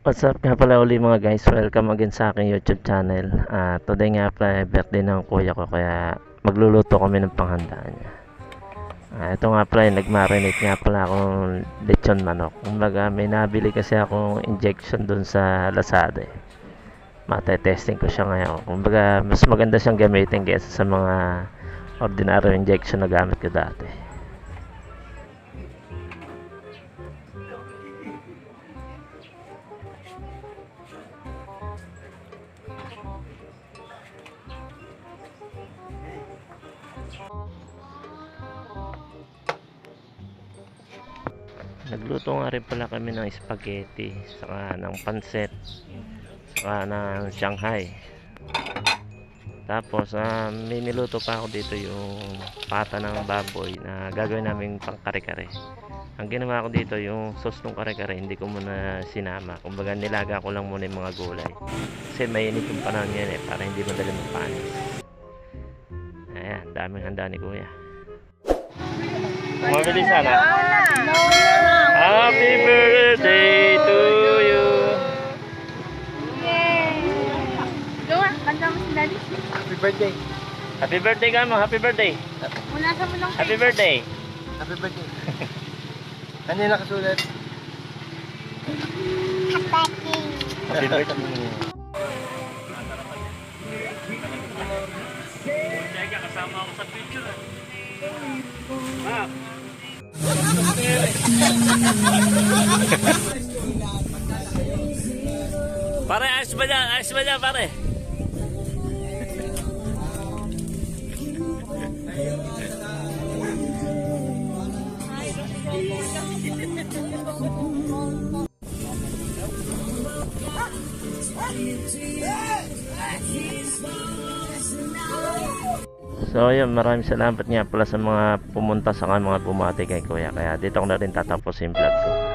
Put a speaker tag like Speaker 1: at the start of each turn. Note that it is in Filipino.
Speaker 1: What's up nga pala uli mga guys, welcome again sa aking YouTube channel. Ah, today nga pala birthday ng kuya ko kaya magluluto kami ng panghandaan niya. Ah, ito nga pala, nagmarinate nga pala akong lechon manok. Kumbaga may nabili kasi akong injection dun sa Lazada eh. Mate-testing ko siya ngayon. Kumbaga mas maganda siyang gamitin kaysa sa mga ordinary injection na gamit ko dati. Nagluto nga rin pala kami ng spaghetti, saka ng pansit, saka ng Shanghai. Tapos, ah, may niluto pa ako dito yung pata ng baboy na gagawin namin pang kare-kare. Ang ginawa ko dito, yung sauce ng kare-kare, hindi ko muna sinama. Kumbaga, nilaga ko lang muna yung mga gulay. Kasi mainit yung panahon yan eh, para hindi madali magpanis. Ayan, daming handa ni Kuya. Mabili sana. Happy birthday. Happy birthday ka mo, happy birthday.
Speaker 2: Muna sa mo lang
Speaker 1: Happy birthday.
Speaker 3: Happy birthday. Kanina nakasulat.
Speaker 1: Happy birthday. kasama ako sa picture. Pare, ayos ba niya? Ayos ba niya, pare? So ayun, maraming salamat nga pala sa mga pumunta sa mga bumati kay Kuya. Kaya dito ko na rin tatapos yung vlog ko.